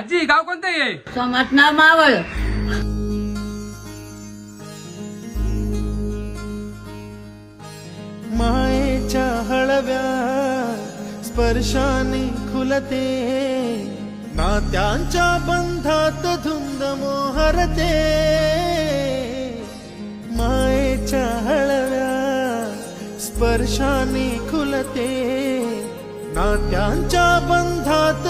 आजी गाव कोणतं आहे? सोमनाथ मावळ. मायेच्या हळव्या स्पर्शाने खुलते. नात्यांच्या बंधात धुंद मोहरते. मायेच्या हळव्या स्पर्शाने खुलते. नात्यांच्या बंधात